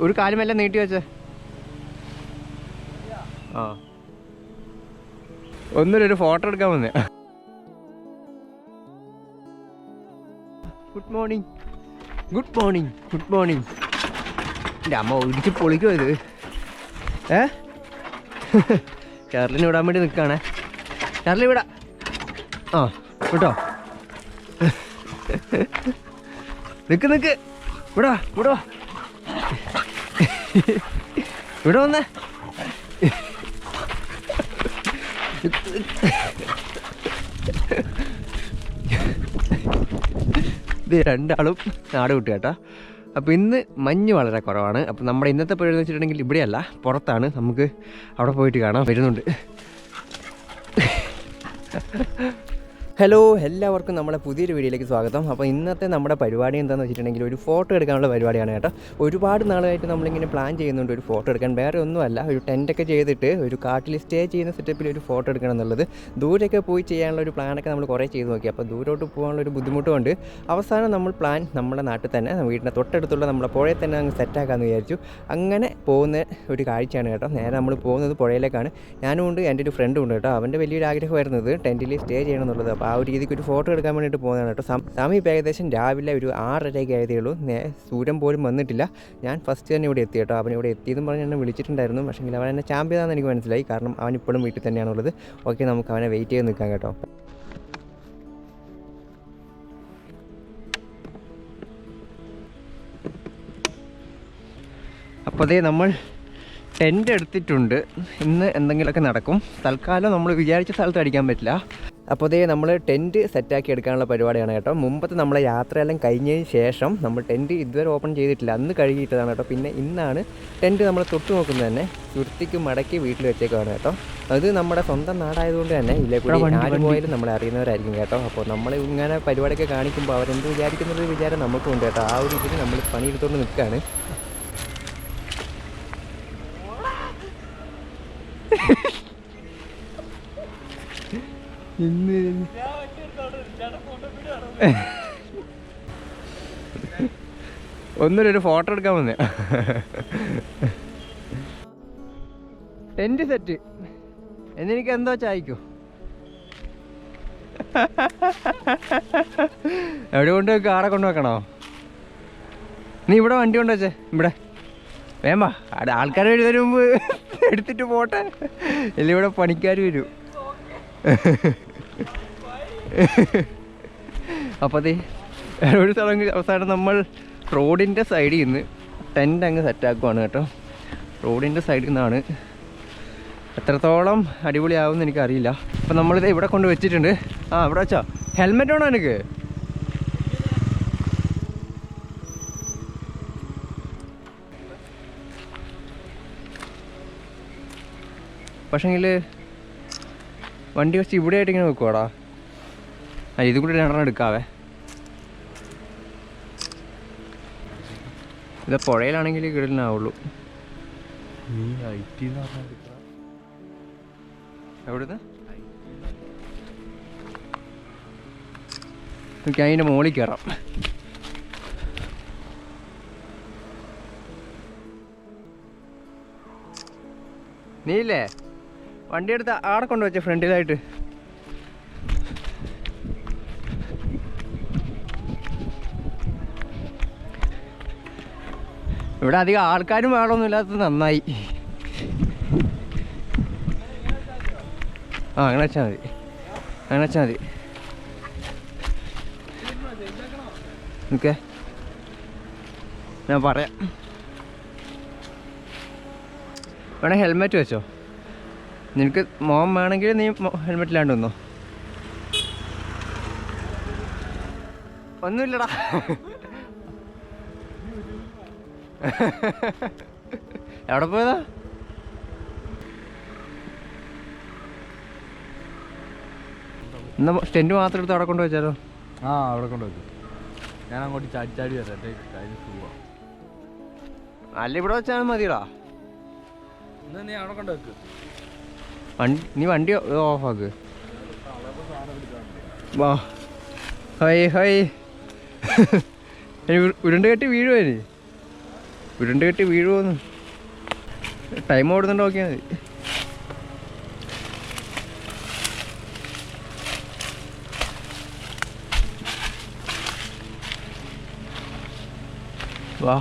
ഒരു കാലുമെല്ലാം നീട്ടി വെച്ചേ. ആ. ഒന്നിലൊരു ഫോട്ടോ എടുക്കാൻ വന്നേ. Good morning good morning good morning എന്റെ അമ്മ ഒഴിച്ച് പൊളിക്കോ ഇത്. ഏ? ഷെർലിന് വിടാൻ വേണ്ടി നിൽക്കുകയാണേ ഷെർലി വിടാ. ആ വിട്ടോ? നിൽക്ക് നിൽക്ക് വിടാ വിടോ ഇവിടെ വന്നേ. രണ്ടാളും നാട് വിട്ടു കേട്ടോ. അപ്പോൾ ഇന്ന് മഞ്ഞ് വളരെ കുറവാണ്. അപ്പോൾ നമ്മുടെ ഇന്നത്തെ പുഴ എന്ന് വെച്ചിട്ടുണ്ടെങ്കിൽ ഇവിടെയല്ല പുറത്താണ്. നമുക്ക് അവിടെ പോയിട്ട് കാണാം വരുന്നുണ്ട്. ഹലോ എല്ലാവർക്കും നമ്മുടെ പുതിയൊരു വീഡിയോയിലേക്ക് സ്വാഗതം. അപ്പോൾ ഇന്നത്തെ നമ്മുടെ പരിപാടി എന്താണെന്ന് വെച്ചിട്ടുണ്ടെങ്കിൽ ഒരു ഫോട്ടോ എടുക്കാനുള്ള പരിപാടിയാണ് കേട്ടോ. ഒരുപാട് നാളായിട്ട് നമ്മളിങ്ങനെ പ്ലാൻ ചെയ്യുന്നുണ്ട് ഒരു ഫോട്ടോ എടുക്കാൻ. വേറെ ഒന്നുമല്ല ഒരു ടെന്റൊക്കെ ചെയ്തിട്ട് ഒരു കാട്ടിൽ സ്റ്റേ ചെയ്യുന്ന സെറ്റപ്പിൽ ഒരു ഫോട്ടോ എടുക്കണം എന്നുള്ളത്. ദൂരെയൊക്കെ പോയി ചെയ്യാനുള്ള ഒരു പ്ലാനൊക്കെ നമ്മൾ കുറേ ചെയ്തു നോക്കി. അപ്പോൾ ദൂരോട്ട് പോകാനുള്ള ഒരു ബുദ്ധിമുട്ടുമുണ്ട്. അവസാനം നമ്മൾ പ്ലാൻ നമ്മുടെ നാട്ടിൽ തന്നെ വീടിന്റെ തൊട്ടടുത്തുള്ള നമ്മുടെ പുഴയിൽ തന്നെ അങ്ങ് സെറ്റാക്കാമെന്ന് വിചാരിച്ചു. അങ്ങനെ പോകുന്ന ഒരു കാഴ്ചയാണ് കേട്ടോ. നേരെ നമ്മൾ പോകുന്നത് പുഴയിലേക്കാണ്. ഞാനും ഉണ്ട് എന്റെ ഒരു ഫ്രണ്ടും ഉണ്ട് കേട്ടോ. അവന്റെ വലിയൊരു ആഗ്രഹമായിരുന്നത് ടെന്റിൽ സ്റ്റേ ചെയ്യണം എന്നുള്ളത്. അപ്പോൾ ആ ഒരു രീതിക്ക് ഒരു ഫോട്ടോ എടുക്കാൻ വേണ്ടിയിട്ട് പോകുന്നതാണ് കേട്ടോ. സമയം ഇപ്പോൾ ഏകദേശം രാവിലെ ഒരു ആറരയ്ക്ക് ആയതേ ഉള്ളൂ സൂര്യൻ പോലും വന്നിട്ടില്ല. ഞാൻ ഫസ്റ്റ് തന്നെ ഇവിടെ എത്തി കേട്ടോ. അവൻ ഇവിടെ എത്തിയതെന്ന് പറഞ്ഞ് എന്നെ വിളിച്ചിട്ടുണ്ടായിരുന്നു. പക്ഷേ അവൻ എന്നെ ചാമ്പ്യതാണെന്ന് എനിക്ക് മനസ്സിലായി. കാരണം അവൻ ഇപ്പോഴും വീട്ടിൽ തന്നെയാണുള്ളത് ഓക്കെ നമുക്ക് അവനെ വെയിറ്റ് ചെയ്ത് നിൽക്കാം കേട്ടോ. അപ്പോൾ അതേ നമ്മൾ ടെന്റ് എടുത്തിട്ടുണ്ട്. ഇന്ന് എന്തെങ്കിലുമൊക്കെ നടക്കും. തൽക്കാലം നമ്മൾ വിചാരിച്ച സ്ഥലത്ത് അടിക്കാൻ പറ്റില്ല. അപ്പോൾ ഇതേ നമ്മൾ ടെന്റ് സെറ്റാക്കി എടുക്കാനുള്ള പരിപാടിയാണ് കേട്ടോ. മുമ്പത്തെ നമ്മളെ യാത്രയെല്ലാം കഴിഞ്ഞതിന് ശേഷം നമ്മൾ ടെന്റ് ഇതുവരെ ഓപ്പൺ ചെയ്തിട്ടില്ല. അന്ന് കഴുകിയിട്ടതാണ് കേട്ടോ. പിന്നെ ഇന്നാണ് ടെന്റ് നമ്മൾ തൊട്ട് നോക്കുന്നത് തന്നെ വൃത്തിക്ക് മടക്കി വീട്ടിൽ വെച്ചേക്കാണ് കേട്ടോ. അത് നമ്മുടെ സ്വന്തം നാടായതുകൊണ്ട് തന്നെ ഇല്ലേ കൂടി ആര് പോയാലും നമ്മളെ അറിയുന്നവരായിരിക്കും കേട്ടോ. അപ്പോൾ നമ്മൾ ഇങ്ങനെ പരിപാടിയൊക്കെ കാണിക്കുമ്പോൾ അവരെന്ത് വിചാരിക്കുന്നത് വിചാരം നമുക്കും ഉണ്ട് കേട്ടോ. ആ ഒരു ഇതിൽ നമ്മൾ പണിയെടുത്തുകൊണ്ട് നിൽക്കുകയാണ് ഇന്ന് ഒന്നൊരു ഫോട്ടോ എടുക്കാൻ വന്നേ. ടെന്റ് സെറ്റ് എന്നെനിക്ക് എന്തോ ചായക്കോ? എവിടെ കൊണ്ട് വെക്കുക ആടെ കൊണ്ട് വെക്കണോ? നീ ഇവിടെ വണ്ടി കൊണ്ട് വെച്ചേ ഇവിടെ. വേമ്പാ അവിടെ ആൾക്കാർ വരുന്നതിന് മുമ്പ് എടുത്തിട്ട് പോട്ടെ. ഇല്ല ഇവിടെ പണിക്കാർ വരും. അപ്പോൾ അതെ ഒരു സ്ഥലം അവസാനം നമ്മൾ റോഡിന്റെ സൈഡിൽ നിന്ന് ടെന്റ് അങ്ങ് സെറ്റാക്കുവാണ് കേട്ടോ. റോഡിന്റെ സൈഡിൽ നിന്നാണ് എത്രത്തോളം അടിപൊളിയാവുമെന്ന് എനിക്കറിയില്ല. അപ്പം നമ്മളിത് ഇവിടെ കൊണ്ട് വെച്ചിട്ടുണ്ട്. ആ ഇവിടെ വെച്ചോ. ഹെൽമെറ്റ് വേണോ എനിക്ക് പക്ഷേങ്കിൽ വണ്ടി കുറച്ച് ഇവിടെ ആയിട്ട് ഇങ്ങനെ വെക്കുവാടാ ആ ഇത് കൂടി രണ്ടെണ്ണം എടുക്കാവേ. ഇത് പുഴയിലാണെങ്കിൽ കിടലിനാവുള്ളൂ നീ ഐ ടി എവിടുന്ന്? നമുക്ക് അതിന്റെ മുകളിൽ കയറാം. നീയില്ലേ? വണ്ടി എടുത്ത് ആടെ കൊണ്ട് വെച്ച ഫ്രണ്ടിലായിട്ട് ഇവിടെ അധികം ആൾക്കാരും വേണമൊന്നും ഇല്ലാത്തത് നന്നായി. ആ അങ്ങനെ വെച്ചാൽ മതി. അങ്ങനെ വെച്ചാൽ മതി. ഓക്കെ. ഞാൻ പറയാം. വേണേ ഹെൽമെറ്റ് വെച്ചോ? നിനക്ക് മോം വേണമെങ്കിൽ നീ ഹെൽമെറ്റ് ഇല്ലാണ്ട് വന്നോ. ഒന്നുമില്ലടാ. എവിടെ പോയതാ? എന്നാ മാത്രം എടുത്ത് അവിടെ കൊണ്ടു വെച്ചാലോ ആ അവിടെ കൊണ്ടു വെച്ചു ഞാൻ അങ്ങോട്ട് ചാടി ചാടി അല്ല ഇവിടെ വെച്ചാലും മതിയടാ. എന്നാ നീ അവിടെ കൊണ്ട് വെക്ക് വണ്ടി നീ വണ്ടി ഓഫാക്ക് വാ. Hi hi. ഇനി ഉരുണ്ട് കെട്ടി വീഴുവേ നീ ഉരുണ്ട് കെട്ടി വീഴുമോന്ന് ടൈം ഓടുന്നുണ്ട് നോക്കിയാൽ മതി. വാ.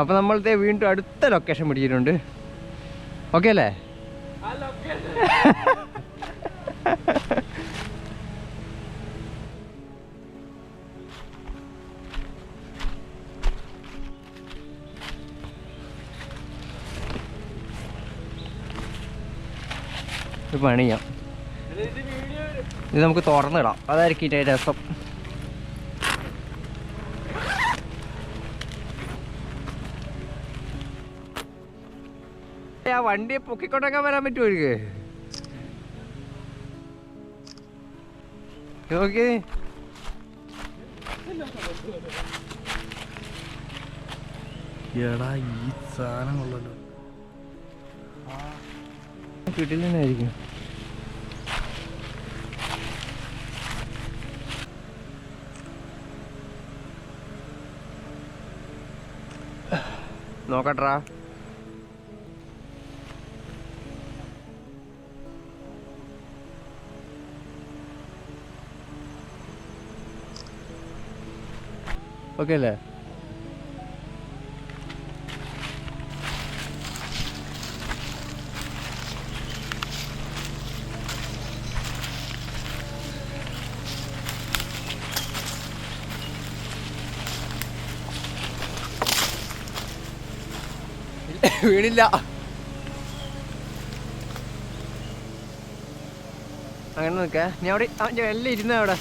അപ്പോൾ നമ്മളത്തെ വീണ്ടും അടുത്ത ലൊക്കേഷൻ പിടിച്ചിട്ടുണ്ട്. ഓക്കെ അല്ലേ? പണിയാം. ഇത് നമുക്ക് തുറന്നിടാം. അതായിരിക്കും രസം. ആ വണ്ടിയെ പൊക്കിക്കൊണ്ടൊക്കെ വരാൻ പറ്റുമോ എനിക്ക് നോക്കി എടാ ഈ സാധനം കൊള്ളല്ലോ കിട്ടില്ലായിരിക്കും നോക്കട്രാ. ഓക്കെ അല്ലേ? വീണില്ല. അങ്ങനെ നിൽക്ക. ഞാൻ അവിടെ എല്ലാം ഇരുന്നോ അവിടെ?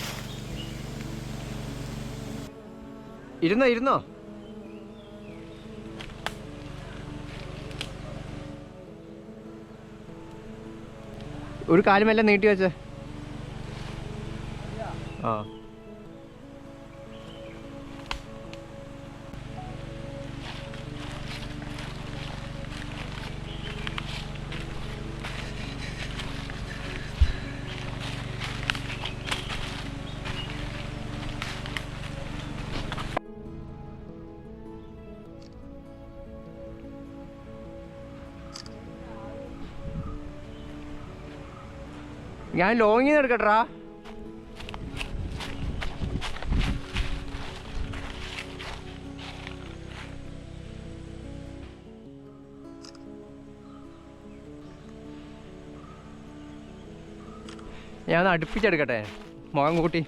ഇരുന്നോ ഇരുന്നോ? ഒരു കാലുമെല്ലാം നീട്ടി വെച്ചേ. ആ. ഞാൻ ലോങ്ങിൽ നിന്ന് എടുക്കട്ടാ ഞാൻ അടുപ്പിച്ചെടുക്കട്ടെ മുഖം കൂട്ടി.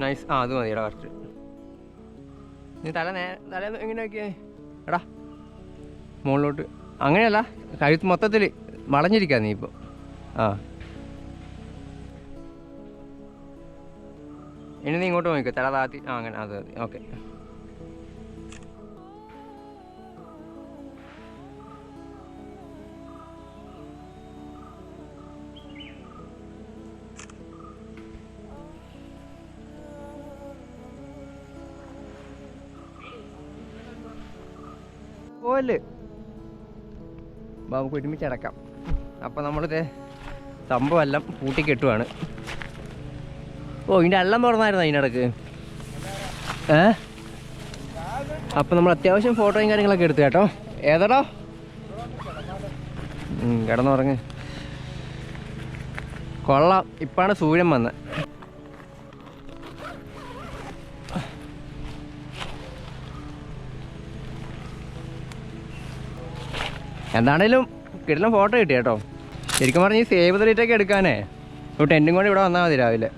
നൈസ് ആ അത് മതിയടാ കറക്റ്റ് നീ തല നേ തല എങ്ങനെ നോക്കിയേ? എടാ മുകളിലോട്ട് അങ്ങനെയല്ല കഴുത്ത് മൊത്തത്തിൽ വളഞ്ഞിരിക്കുക നീ ഇപ്പോൾ ആ. ഇനി നീ ഇങ്ങോട്ട് നോക്കിക്കോ. തല താത്തി ആ അങ്ങനെ അതെ അതെ ഓക്കെ പോലെ. നമുക്ക് ഒരുമിച്ച് അടക്കാം. അപ്പോൾ നമ്മളിത് സംഭവം എല്ലാം പൂട്ടിക്കെട്ടുവാണ്. ഓ ഇതിന്റെ അള്ളം തുറന്നായിരുന്നു അതിനിടക്ക് ഏ? അപ്പോൾ നമ്മൾ അത്യാവശ്യം ഫോട്ടോയും കാര്യങ്ങളൊക്കെ എടുത്തു കേട്ടോ. ഏതാടോ? കിടന്നുറങ്ങ്. കൊള്ളാം. ഇപ്പാണ് സൂര്യൻ വന്നത് എന്താണേലും കിട്ടുന്ന ഫോട്ടോ കിട്ടി കേട്ടോ ശരിക്കും പറഞ്ഞ് ഈ സേവ് ദ ഡേറ്റൊക്കെ എടുക്കാനേ. ഒരു ടെന്റും കൂടി ഇവിടെ വന്നാൽ മതി രാവിലെ.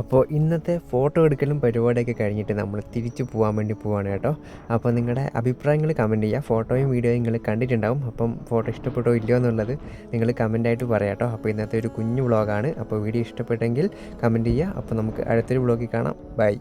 അപ്പോൾ ഇന്നത്തെ ഫോട്ടോ എടുക്കലും പരിപാടിയൊക്കെ കഴിഞ്ഞിട്ട് നമ്മൾ തിരിച്ചു പോകാൻ വേണ്ടി പോവാണ് കേട്ടോ. അപ്പോൾ നിങ്ങളുടെ അഭിപ്രായങ്ങൾ കമന്റ് ചെയ്യുക. ഫോട്ടോയും വീഡിയോയും നിങ്ങൾ കണ്ടിട്ടുണ്ടാവും. അപ്പം ഫോട്ടോ ഇഷ്ടപ്പെട്ടോ ഇല്ലയോ എന്നുള്ളത് നിങ്ങൾ കമന്റായിട്ട് പറയാം കേട്ടോ. അപ്പോൾ ഇന്നത്തെ ഒരു കുഞ്ഞു വ്ളോഗാണ് അപ്പോൾ വീഡിയോ ഇഷ്ടപ്പെട്ടെങ്കിൽ കമന്റ് ചെയ്യുക. അപ്പോൾ നമുക്ക് അടുത്തൊരു വ്ളോഗിൽ കാണാം. ബൈ